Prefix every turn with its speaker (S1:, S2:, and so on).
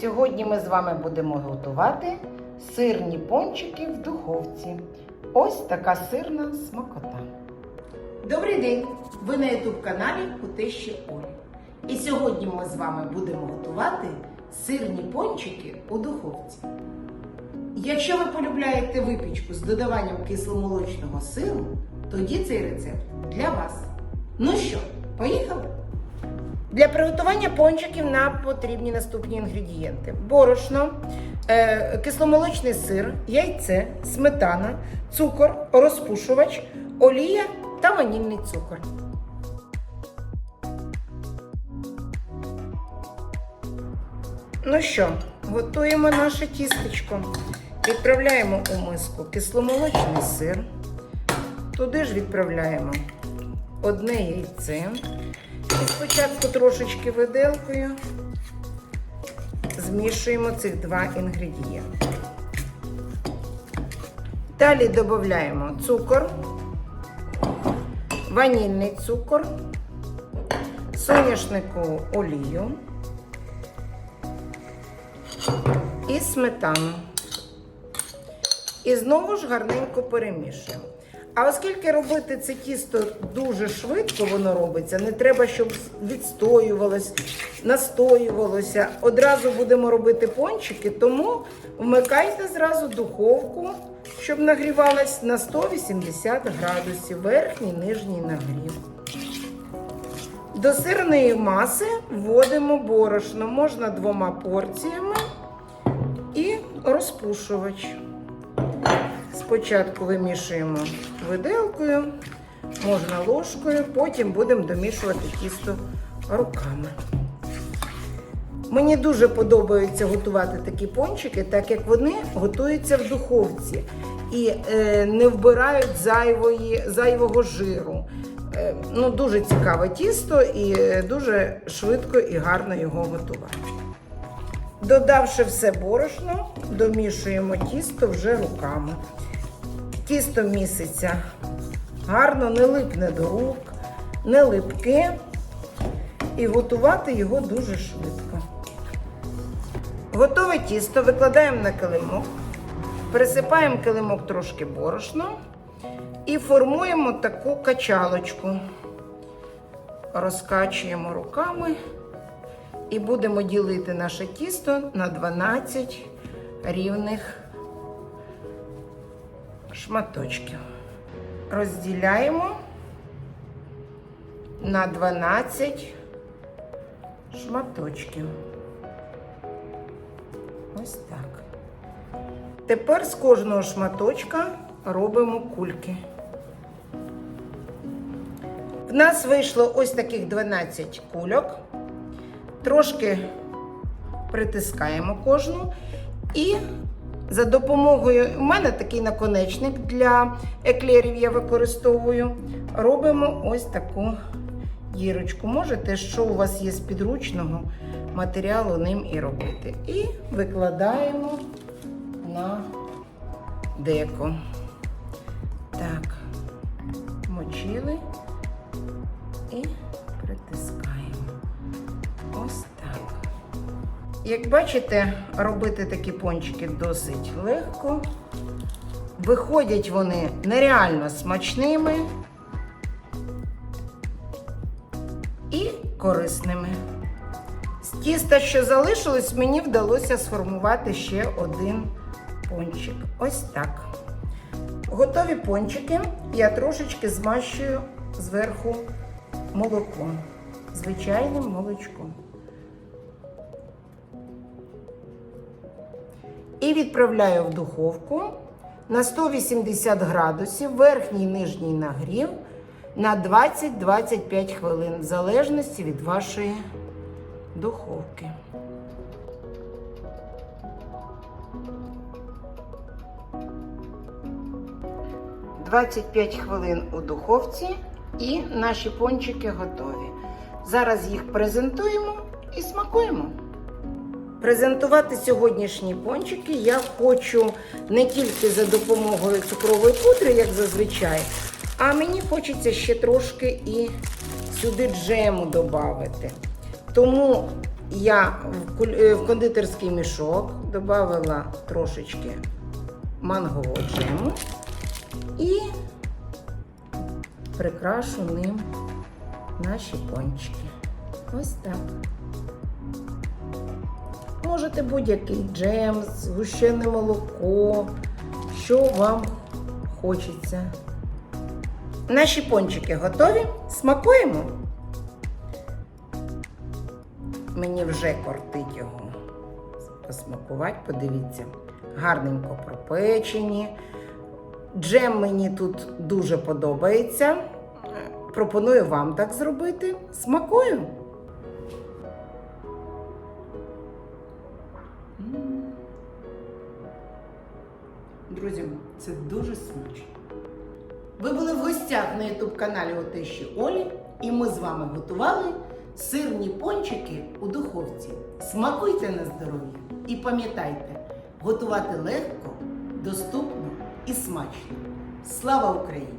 S1: Сьогодні ми з вами будемо готувати сирні пончики в духовці. Ось така сирна смакота. Добрий день! Ви на youtube каналі у Олі. І сьогодні ми з вами будемо готувати сирні пончики у духовці. Якщо ви полюбляєте випічку з додаванням кисломолочного сиру, тоді цей рецепт для вас. Ну що, поїхали? Для приготування пончиків нам потрібні наступні інгредієнти: борошно, е, кисломолочний сир, яйце, сметана, цукор, розпушувач, олія та ванільний цукор. Ну що, готуємо наше тістечко. Відправляємо у миску кисломолочний сир. Туди ж відправляємо одне яйце. Спочатку трошечки виделкою змішуємо цих два інгредієнти. Далі додаємо цукор, ванільний цукор, соняшникову олію і сметану. І знову ж гарненько перемішуємо. А оскільки робити це тісто дуже швидко воно робиться, не треба, щоб відстоювалось, настоювалося. Одразу будемо робити пончики, тому вмикайте зразу духовку, щоб нагрівалась на 180 градусів, верхній нижній нагрів. До сирної маси вводимо борошно, можна двома порціями і розпушувач. Спочатку вимішуємо виделкою, можна ложкою, потім будемо домішувати тісто руками. Мені дуже подобається готувати такі пончики, так як вони готуються в духовці і е, не вбирають зайвої, зайвого жиру. Е, ну, Дуже цікаве тісто і дуже швидко і гарно його готувати. Додавши все борошно, домішуємо тісто вже руками. Тісто міситься гарно, не липне до рук, не липке. І готувати його дуже швидко. Готове тісто викладаємо на килимок, присипаємо килимок трошки борошном і формуємо таку качалочку. Розкачуємо руками і будемо ділити наше тісто на 12 рівних шматочків. Розділяємо на 12 шматочків. Ось так. Тепер з кожного шматочка робимо кульки. В нас вийшло ось таких 12 кульок. Трошки притискаємо кожну і за допомогою, у мене такий наконечник для еклерів я використовую. Робимо ось таку дірочку. Можете, що у вас є з підручного матеріалу, ним і робити. І викладаємо на деко. Так, мочили і притискаємо. Ось так. Як бачите, робити такі пончики досить легко. Виходять вони нереально смачними і корисними. З тіста, що залишилось, мені вдалося сформувати ще один пончик. Ось так. Готові пончики я трошечки змащую зверху молоком, звичайним молочком. І відправляю в духовку на 180 градусів, верхній і нижній нагрів на 20-25 хвилин, в залежності від вашої духовки. «25 хвилин у духовці і наші пончики готові. Зараз їх презентуємо і смакуємо. Презентувати сьогоднішні пончики я хочу не тільки за допомогою цукрової пудри, як зазвичай, а мені хочеться ще трошки і сюди джему додати. Тому я в е, кондитерський мішок додала трошечки мангового джему і прикрашу ним наші пончики. Ось так. Можете будь-який джем, згущене молоко, що вам хочеться. Наші пончики готові. Смакуємо. Мені вже кортить його посмакувати, подивіться. Гарненько пропечені. Джем мені тут дуже подобається. Пропоную вам так зробити. Смакую. Друзі, це дуже смачно. Ви були в гостях на ютуб каналі Отещі Олі, і ми з вами готували сирні пончики у духовці. Смакуйте на здоров'я і пам'ятайте, готувати легко, доступно і смачно. Слава Україні!